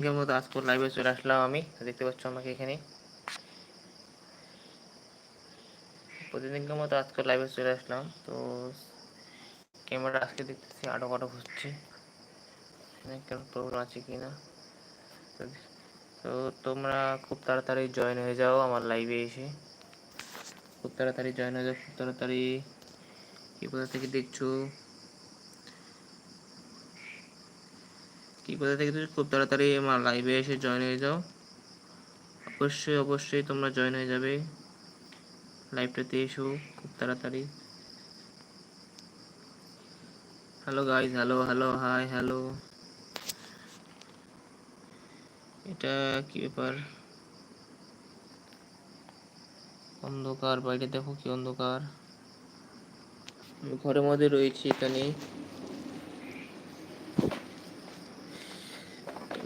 প্রতিদিনের মতো আজকে লাইভে চলে আসলাম আমি। দেখতে পাচ্ছ আমাকে এখানে। প্রতিদিনকার মতো আজকে লাইভে চলে আসলাম। তো ক্যামেরা আজকে দেখতেছি আটো কাটো হচ্ছে কেন প্রবলেম আছে কি না তো তোমরা খুব তাড়াতাড়ি জয়েন হয়ে যাও আমার লাইভে এসে। খুব তাড়াতাড়ি জয়েন হয়ে যাও, খুব তাড়াতাড়ি। কি কোথা থেকে দেখছ? কি কোথা খুব তাড়াতাড়ি আমার লাইভে এসে জয়েন হয়ে যাও, অবশ্যই অবশ্যই তোমরা জয়েন হয়ে যাবে। লাইভটাতে এসো খুব তাড়াতাড়ি। Hello guys hello hello hi hello এটা কি ব্যাপার? অন্ধকার, বাইরে দেখো কি অন্ধকার। ঘরের মধ্যে রয়েছি এখানে।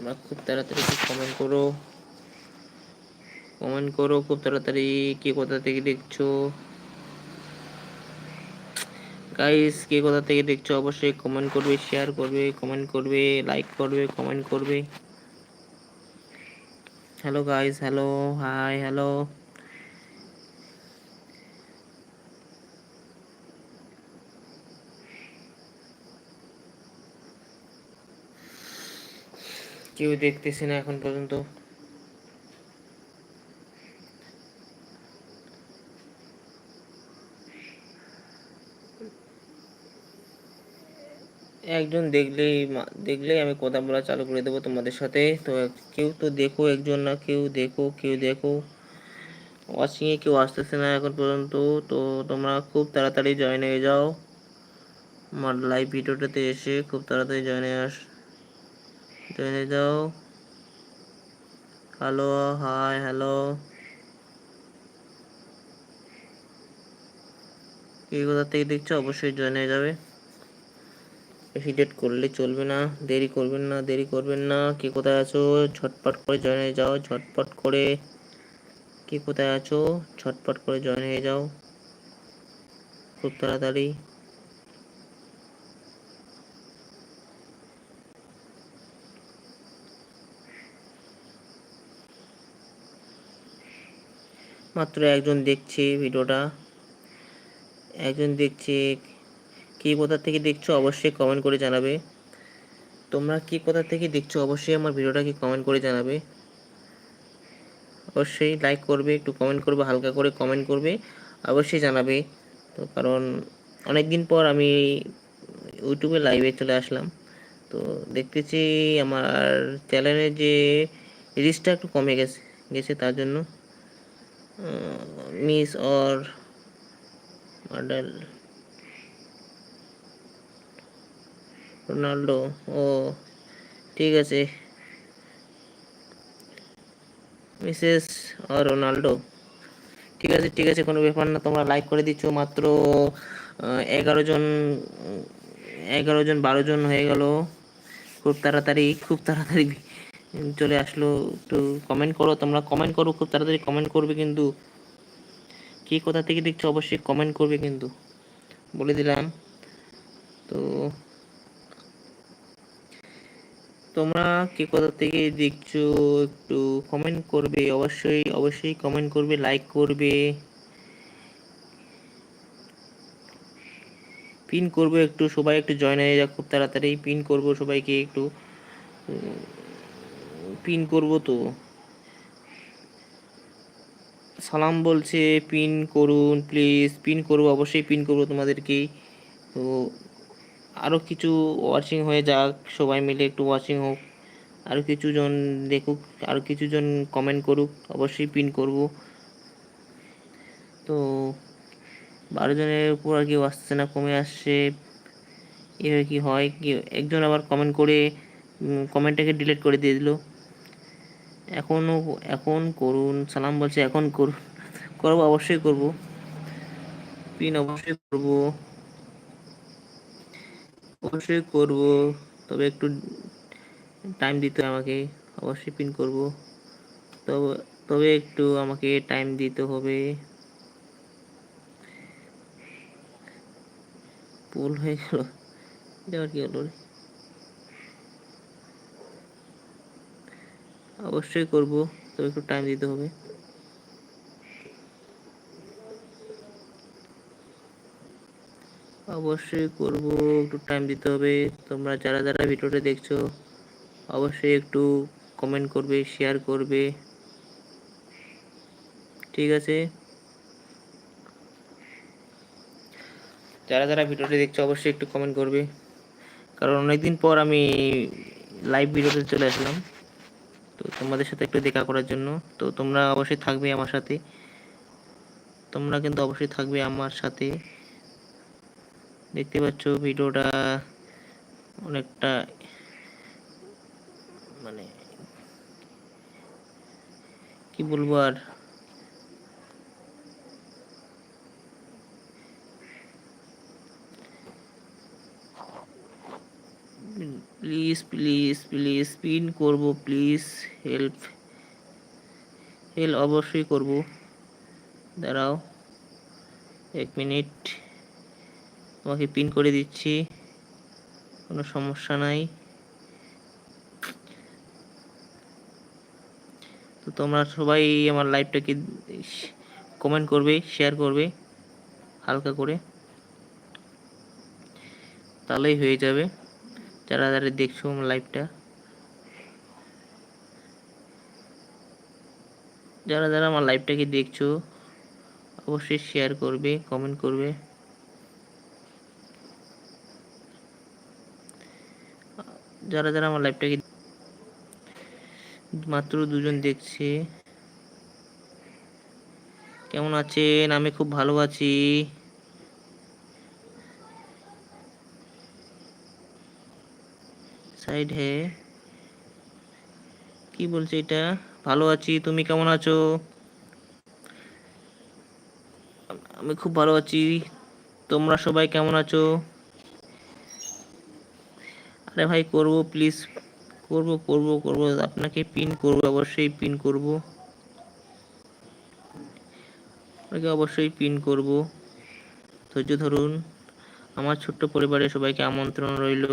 তোমরা খুব তাড়াতাড়ি কমেন্ট করো। কমেন্ট করো খুব তাড়াতাড়ি কে কোথা থেকে দেখছ। গাইস কে কোথা থেকে দেখছ অবশ্যই কমেন্ট করবে শেয়ার করবে কমেন্ট করবে লাইক করবে কমেন্ট করবে। Hello guys hello hi hello কেউ দেখতেছে না এখন পর্যন্ত। একজন দেখলেই দেখলেই আমি কথা বলা চালু করে দেবো তোমাদের সাথে। তো কেউ তো দেখো একজন না, কেউ দেখো কেউ দেখো। ওয়াচিংয়ে কেউ আসতেছে না এখন পর্যন্ত। তো তোমরা খুব তাড়াতাড়ি জয়েন হয়ে যাও। আমার লাইভ ভিডিওটাতে এসে খুব তাড়াতাড়ি জয়েন হয়ে আস হয়ে যাও হ্যালো হাই হ্যালো এই কোথা থেকে দেখছ? অবশ্যই জয়েন হয়ে যাবে। বেশি ডেট করলে চলবে না, দেরি করবেন না, দেরি করবেন না। কে কোথায় আছো? ঝটপট করে জয়েন হয়ে যাও, ঝটপট করে। কে কোথায় আছো? ঝটপট করে জয়েন হয়ে যাও। খুব তাড়াতাড়ি। মাত্র একজন দেখছে ভিডিওটা। একজন দেখছে কি কোথা থেকে দেখছ অবশ্যই কমেন্ট করে জানাবে। তোমরা কি কোথা থেকে দেখছ অবশ্যই আমার ভিডিওটাকে কমেন্ট করে জানাবে। অবশ্যই লাইক করবে, একটু কমেন্ট করবে, হালকা করে কমেন্ট করবে, অবশ্যই জানাবে। তো কারণ অনেক দিন পর আমি ইউটিউবে লাইভে চলে আসলাম। তো দেখতেছি আমার চ্যানেলের যে রিচটা একটু কমে গেছে গেছে তার জন্য। মিস অর মডেল রোনাল্ডো, ও, ঠিক আছে। মিসেস আর রোনাল্ডো, ঠিক আছে ঠিক আছে, কোনো ব্যাপার না, তোমরা লাইক করে দিচ্ছ, মাত্র এগারো জন এগারো জন, বারো জন হয়ে গেল। খুব তাড়াতাড়ি খুব তাড়াতাড়ি চলে আসলো, একটু কমেন্ট করো, তোমরা কমেন্ট করো, খুব তাড়াতাড়ি কমেন্ট করবে কিন্তু। কে কোথা থেকে দেখছ অবশ্যই কমেন্ট করবে কিন্তু। বলে দিলাম। তো, তোমরা কে কোথা থেকে দেখছ একটু কমেন্ট করবে, অবশ্যই অবশ্যই কমেন্ট করবে লাইক করবে। পিন করব একটু, সবাই একটু জয়েন হয়ে যাক, খুব তাড়াতাড়ি পিন করব সবাইকে একটু। পিন করব তো। সালাম বলছে, পিন করুন প্লিজ পিন করব, অবশ্যই পিন করব তোমাদেরকে তো আরও কিছু ওয়াচিং হয়ে যাক, সবাই মিলে একটু ওয়াচিং হোক। আরও কিছু জন দেখুক আরও কিছু জন কমেন্ট করুক, অবশ্যই পিন করব। তো বারো জনের উপর আর কেউ আসছে না, কমে আসছে। এভাবে কি হয়? কি একজন আবার কমেন্ট করে কমেন্টটাকে ডিলিট করে দিয়ে দিল। এখনও এখন করুন, সালাম বলছে এখন করব, অবশ্যই করব। পিন অবশ্যই করব। অবশ্যই করব, তবে একটু টাইম দিতে আমাকে, অবশ্যই পিন করব। তবে তবে একটু আমাকে টাইম দিতে হবে। ভুল হয়ে গেল। এটা কি হলো অবশ্যই করব তো একটু টাইম দিতে হবে। অবশ্যই করব, একটু টাইম দিতে হবে। তোমরা যারা যারা ভিডিওটা দেখছ, অবশ্যই একটু কমেন্ট করবে শেয়ার করবে। ঠিক আছে? যারা যারা ভিডিওটি দেখছ, অবশ্যই একটু কমেন্ট করবে। কারণ অনেকদিন পর আমি লাইভ ভিডিওতে চলে আসলাম। তো তোমাদের সাথে একটু দেখা করার জন্য। তো তোমরা অবশ্যই থাকবে আমার সাথে। তোমরা কিন্তু অবশ্যই থাকবে আমার সাথে। দেখতে পাচ্ছ ভিডিওটা অনেকটা মানে কি বলব আর? প্লিজ প্লিজ প্লিজ পিন করব প্লিজ হেল্প হেল্প অবশ্যই করব। দাঁড়াও, এক মিনিট তোমাকে পিন করে দিচ্ছি, কোনো সমস্যা নাই। তো তোমরা সবাই আমার লাইভটাকে কমেন্ট করবে শেয়ার করবে, হালকা করে। তাহলেই হয়ে যাবে। যারা যারা দেখছ আমার লাইভটা যারা যারা আমার লাইভটাকে দেখছ, অবশ্যই শেয়ার করবে কমেন্ট করবে। যারা যারা আমার লাইভটাকে মাত্র দুজন দেখছে, কেমন আছেন? আমি খুব ভালো আছি। সাইড হে কি বলছে এটা? ভালো আছি, তুমি কেমন আছো? আমি খুব ভালো আছি। তোমরা সবাই কেমন আছো? আরে ভাই, করব প্লিজ করব করব করব। আপনাকে পিন করব, অবশ্যই পিন করব। আপনাকে অবশ্যই পিন করব। ধৈর্য ধরুন। আমার ছোট্ট পরিবারের সবাইকে আমন্ত্রণ রইল।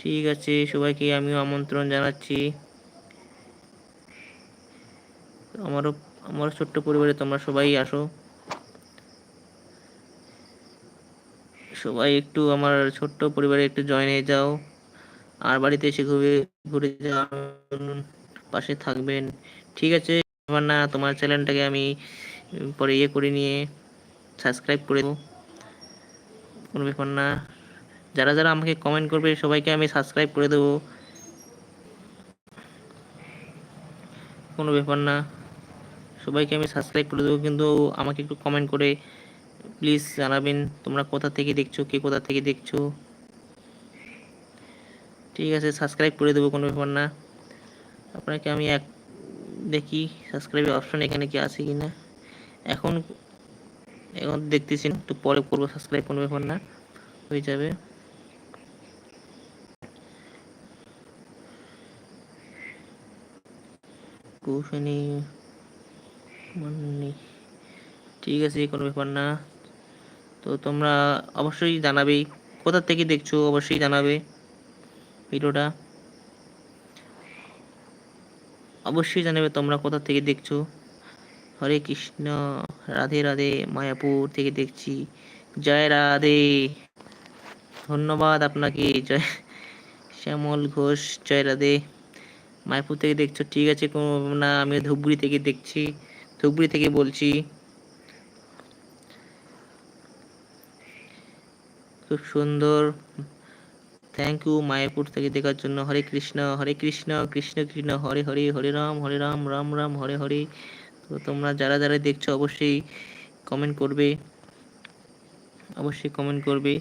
ঠিক আছে, সবাইকে আমিও আমন্ত্রণ জানাচ্ছি। আমারও আমার ছোট্ট পরিবারে তোমরা সবাই আসো। সবাই একটু আমার ছোট্ট পরিবারে একটু জয়েন হয়ে যাও। আর বাড়িতে এসে ঘুরে ঘুরে যাও। পাশে থাকবেন। ঠিক আছে এবার না, তোমার চ্যানেলটাকে আমি পরে ইয়ে করে নিয়ে সাবস্ক্রাইব করে দেবো। কোনো ব্যাপার না। যারা যারা আমাকে কমেন্ট করবে, সবাইকে আমি সাবস্ক্রাইব করে দেবো। কোনো ব্যাপার না। সবাইকে আমি সাবস্ক্রাইব করে দেবো, কিন্তু আমাকে একটু কমেন্ট করে প্লিজ জানাবেন তোমরা কোথা থেকে দেখছ, কে কোথা থেকে দেখছ। ঠিক আছে সাবস্ক্রাইব করে দেবো, কোনো ব্যাপার না। আপনাকে আমি এক, দেখি সাবস্ক্রাইবের অপশন এখানে কি আছে কি না এখন এখন দেখতেছি না, একটু পরে করব সাবস্ক্রাইব কোনো ব্যাপার না। হয়ে যাবে। কৌশনী মানে ঠিক আছে, কোনো ব্যাপার না। তো তোমরা অবশ্যই জানাবে, কোথা থেকে দেখছ অবশ্যই জানাবে ভিডিওটা। অবশ্যই জানাবে তোমরা কোথা থেকে দেখছ। হরে কৃষ্ণ, রাধে রাধে, মায়াপুর থেকে দেখছি। জয় রাধে। ধন্যবাদ আপনাকে, জয় শ্যামল ঘোষ, জয় রাধে। মায়াপুর থেকে দেখছ, ঠিক আছে না, আমি ধূপগুড়ি থেকে দেখছি, ধূপগুড়ি থেকে বলছি। খুব সুন্দর। থ্যাংক ইউ মায়াপুর থেকে দেখার জন্য। হরে কৃষ্ণ হরে কৃষ্ণ কৃষ্ণ কৃষ্ণ, হরে হরে হরে রাম হরে রাম রাম রাম, হরে হরে। তো তোমরা যারা যারা দেখছ, অবশ্যই কমেন্ট করবে। অবশ্যই কমেন্ট করবে।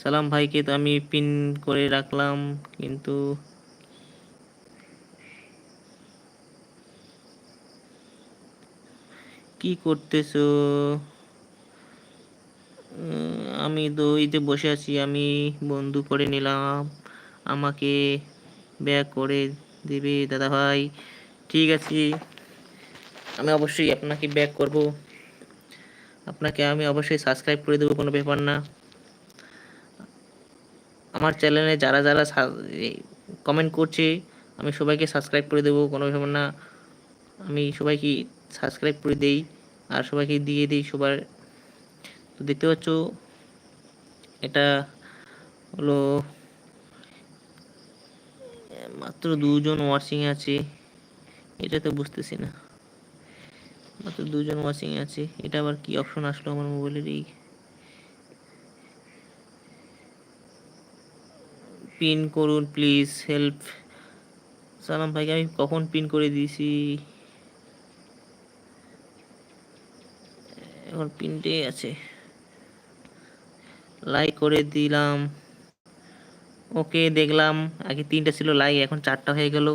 সালাম ভাইকে তো আমি পিন করে রাখলাম, কিন্তু কি করতেছো? আমি দইতে বসে আছি, আমি বন্ধু করে নিলাম। আমাকে ব্যাক করে দেবে দাদা ভাই। ঠিক আছে, আমি অবশ্যই আপনাকে ব্যাক করব। আপনাকে আমি অবশ্যই সাবস্ক্রাইব করে দেবো, কোনো ব্যাপার না। আমার চ্যানেলে যারা যারা কমেন্ট করছে, আমি সবাইকে সাবস্ক্রাইব করে দেবো, কোনো ব্যাপার না। আমি সবাইকে সাবস্ক্রাইব করে দেই। আর সবাইকে দিয়ে দিই সবার। তো দেখতে পাচ্ছ, এটা হলো মাত্র দুজন ওয়াচিং আছে। এটা তো বুঝতেছি না। মাত্র দুজন ওয়াচিং আছে। এটা আবার কি অপশন আসলো আমার মোবাইলের এই? পিন করুন প্লিজ হেল্প সালাম ভাইকে আমি কখন পিন করে দিয়েছি? এখন পিনটে আছে। লাইক করে দিলাম। ওকে দেখলাম। আগে তিনটা ছিল লাইক এখন চারটা হয়ে গেল।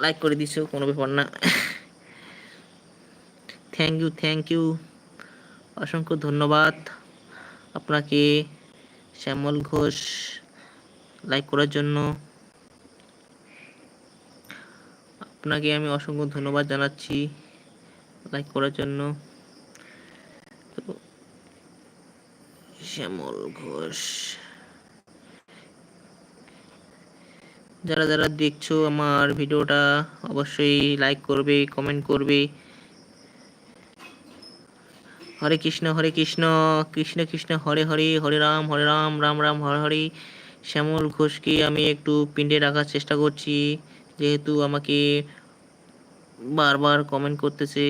লাইক করে দিছো, কোনো ব্যাপার না। থ্যাংক ইউ থ্যাংক ইউ অসংখ্য ধন্যবাদ আপনাকে, শ্যামল ঘোষ লাইক করার জন্য। আপনাকে আমি অসংখ্য ধন্যবাদ জানাচ্ছি। লাইক করার জন্য। শ্যামল ঘোষ। যারা যারা দেখছ আমার ভিডিওটা, অবশ্যই লাইক করবে কমেন্ট করবে। হরে কৃষ্ণ হরে কৃষ্ণ কৃষ্ণ কৃষ্ণ, হরে হরে হরে রাম হরে রাম রাম রাম, হরে হরে। শ্যামল ঘোষকে আমি একটু পিণ্ডে রাখার চেষ্টা করছি, যেহেতু আমাকে বারবার কমেন্ট করতেছে।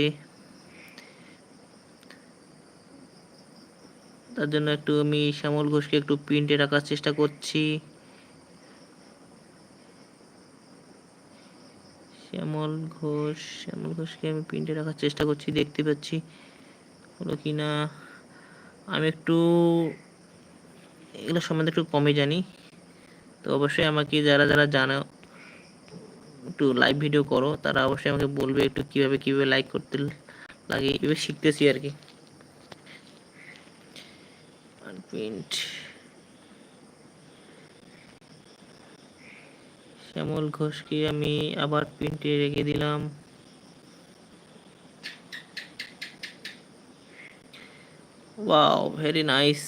তার জন্য একটু আমি শ্যামল ঘোষকে একটু প্রিন্টে রাখার চেষ্টা করছি। শ্যামল ঘোষ, শ্যামল ঘোষকে আমি প্রিন্টে রাখার চেষ্টা করছি, দেখতে পাচ্ছি। হলো কি না? আমি একটু এগুলো সম্বন্ধে একটু কমই জানি। তো অবশ্যই আমাকে যারা যারা জানো, একটু লাইভ ভিডিও করো, তারা অবশ্যই আমাকে বলবে একটু কীভাবে কীভাবে লাইক করতে লাগে এভাবে শিখতেছি আর কি। প্রিন্ট। শ্যামল ঘোষকে আমি আবার প্রিন্টে রেখে দিলাম। Wow, very nice.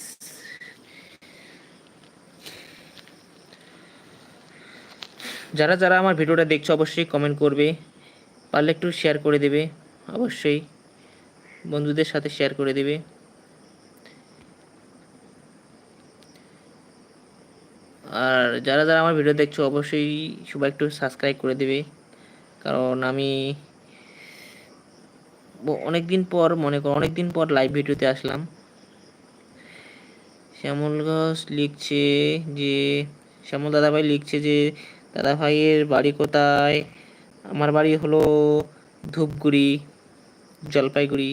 যারা যারা আমার ভিডিওটা দেখছ, অবশ্যই কমেন্ট করবে। পারলে একটু শেয়ার করে দেবে, অবশ্যই। বন্ধুদের সাথে শেয়ার করে দেবে। আর যারা যারা আমার ভিডিও দেখছ, অবশ্যই সবাই একটু সাবস্ক্রাইব করে দেবে। কারণ আমি অনেক দিন পর, মনে করো অনেক দিন পর লাইভ ভিডিওতে আসলাম। শ্যামল ঘোষ লিখছে যে, শ্যামল দাদাভাই লিখছে যে, দাদাভাইয়ের বাড়ি কোথায়? আমার বাড়ি হলো ধূপগুড়ি, জলপাইগুড়ি।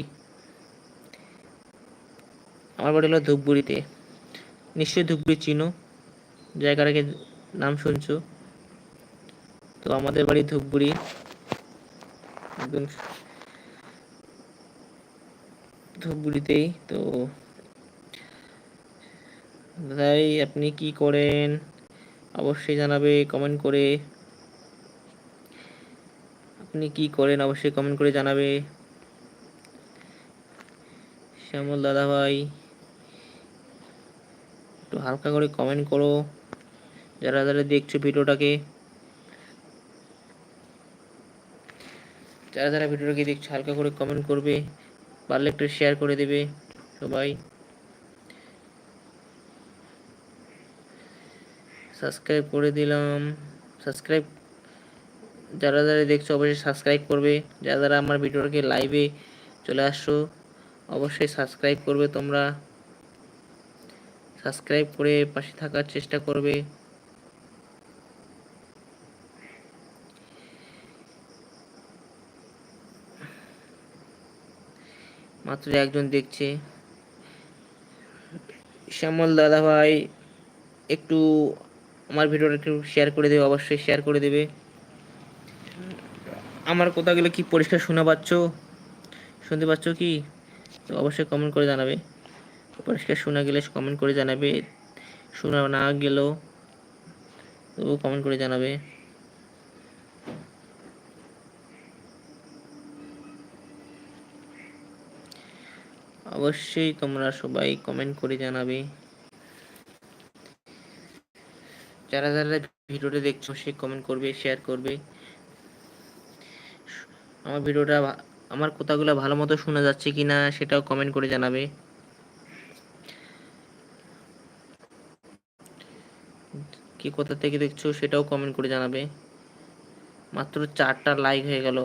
আমার বাড়ি হলো ধূপগুড়িতে। নিশ্চয়ই ধূপগুড়ি চিনো? জায়গাটাকে নাম শুনছো? তো আমাদের বাড়ি ধূপগুড়ি। একদম ধূপগুড়িতেই, তো দাদাই আপনি কি করেন? অবশ্যই জানাবে কমেন্ট করে। আপনি কি করেন? অবশ্যই কমেন্ট করে জানাবে। শ্যামল দাদা ভাই একটু হালকা করে কমেন্ট করো। যারা যারা দেখছ ভিডিওটাকে, যারা যারা ভিডিওটাকে দেখছ, হালকা করে কমেন্ট করবে, পারলে একটু শেয়ার করে দেবে সবাই। সাবস্ক্রাইব করে দিলাম। সাবস্ক্রাইব যারা যারা দেখছ অবশ্যই সাবস্ক্রাইব করবে। যারা যারা আমার ভিডিওটাকে লাইভে চলে আসছো, অবশ্যই সাবস্ক্রাইব করবে তোমরা। সাবস্ক্রাইব করে পাশে থাকার চেষ্টা করবে। মাত্র একজন দেখছে। শ্যামল দাদা ভাই, একটু আমার ভিডিওটা একটু শেয়ার করে দেবে, অবশ্যই শেয়ার করে দেবে। আমার কথাগুলো কি পরিষ্কার শোনা পাচ্ছ? শুনতে পাচ্ছ কি? তো অবশ্যই কমেন্ট করে জানাবে। পরিষ্কার শোনা গেলে কমেন্ট করে জানাবে। শোনা না গেলেও তবু কমেন্ট করে জানাবে। অবশ্যই তোমরা সবাই কমেন্ট করে জানাবে। যারা যারা ভিডিওটা দেখছ, সে কমেন্ট করবে শেয়ার করবে। আমার ভিডিওটা আমার কথাগুলো ভালো মতো শোনা যাচ্ছে কি না সেটাও কমেন্ট করে জানাবে। কি কোথা থেকে দেখছ সেটাও কমেন্ট করে জানাবে। মাত্র চারটা লাইক হয়ে গেল।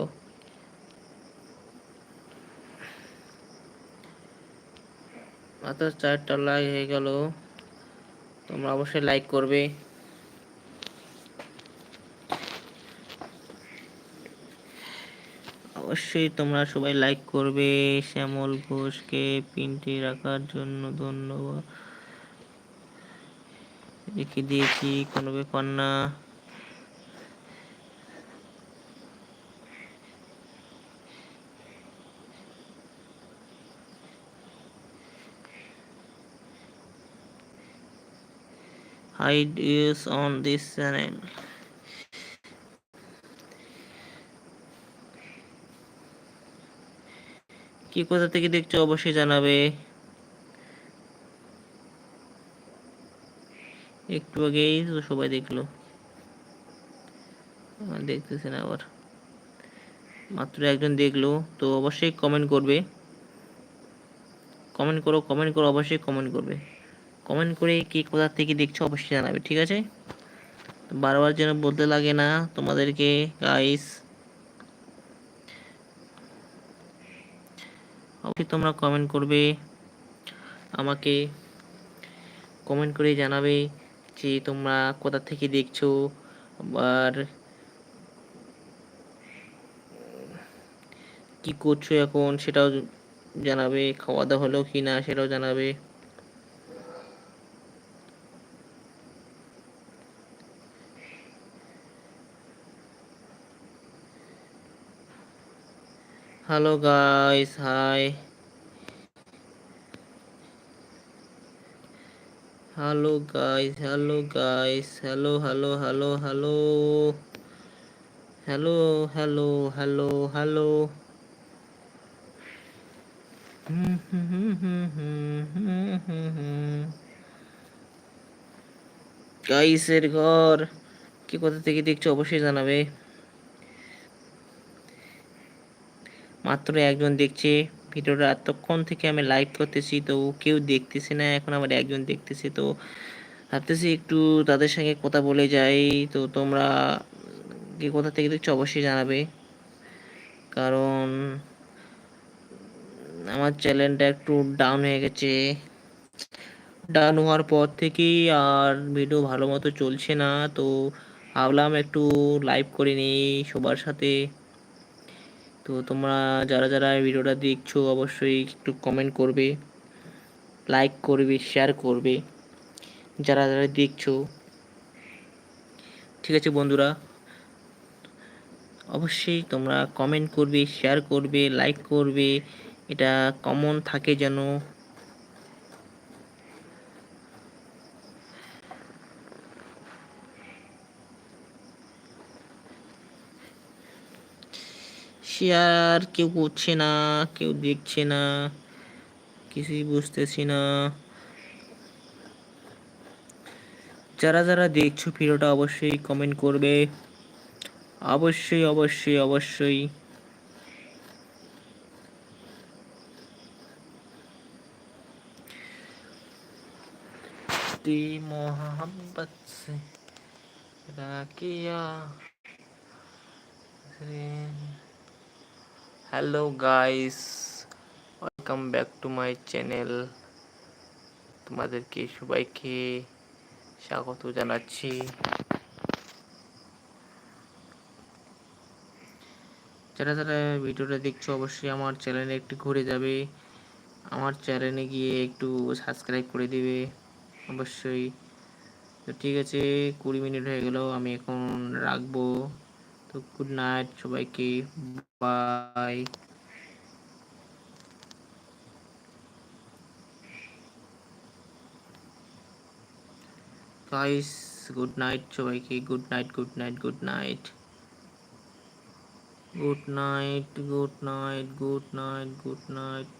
মাত্র চারটা লাইক হয়ে গেল। তোমরা অবশ্যই লাইক করবে। অবশ্যই তোমরা সবাই লাইক করবে। শ্যামল ঘোষকে পিনটি রাখার জন্য ধন্যবাদ। রেখে দিয়েছি, কোনো ব্যাপার না। Hide is on this channel. কি কোথা থেকে দেখছ অবশ্যই জানাবে। একটু আগেই তো সবাই দেখল। দেখতেছে না আবার। মাত্র একজন দেখল, তো অবশ্যই কমেন্ট করবে। কমেন্ট করো কমেন্ট করো, অবশ্যই কমেন্ট করবে। কমেন্ট করে কি কোথা থেকে দেখছ অবশ্যই জানাবে, ঠিক আছে? বারবার যেন বলতে লাগে না তোমাদেরকে গাইস অবশ্যই তোমরা কমেন্ট করবে, আমাকে কমেন্ট করে জানাবে যে তোমরা কোথা থেকে দেখছ, আবার কি করছ এখন সেটাও জানাবে, খাওয়া দাওয়া হলো কি না সেটাও জানাবে। Hello guys hi hello guys hello guys hello hello hello hello hello hello hello hello গাইসের ঘর কি কোথা থেকে দেখছ অবশ্যই জানাবে মাত্র একজন দেখছে। ভিডিওটা এতক্ষণ থেকে আমি লাইভ করতেছি, তো কেউ দেখতেছে না, এখন আমার একজন দেখতেছে, তো ভাবতেছি একটু তাদের সঙ্গে কথা বলে যাই। তো তোমরা কি কোথা থেকে দেখছ অবশ্যই জানাবে। কারণ আমার চ্যানেলটা একটু ডাউন হয়ে গেছে। ডাউন হওয়ার পর থেকেই আর ভিডিও ভালো মতো চলছে না, তো ভাবলাম একটু লাইভ করে নিই সবার সাথে। তো তোমরা যারা যারা ভিডিওটা দেখছ, অবশ্যই একটু কমেন্ট করবে লাইক করবে শেয়ার করবে। যারা যারা দেখছ, ঠিক আছে বন্ধুরা? অবশ্যই তোমরা কমেন্ট করবে শেয়ার করবে লাইক করবে। এটা কমন থাকে যেন। শেয়ার কেউ করছে না কেউ দেখছে না কিছুই বুঝতেছি না যারা যারা দেখছো ভিডিওটা অবশ্যই কমেন্ট করবে অবশ্যই অবশ্যই অবশ্যই मोहब्बत से किया hello guys welcome back to my channel তোমাদেরকে সবাইকে স্বাগত জানাচ্ছি। যারা যারা ভিডিওটা দেখছ, অবশ্যই আমার চ্যানেলে একটু ঘুরে যাবে। আমার চ্যানেলে গিয়ে একটু সাবস্ক্রাইব করে দিবে, অবশ্যই। তো ঠিক আছে, কুড়ি মিনিট হয়ে গেল, আমি এখন রাখব। তো গুড নাইট সবাইকে। বাই গাইস গুড নাইট সবাইকে good night good night good night good night good night good night good night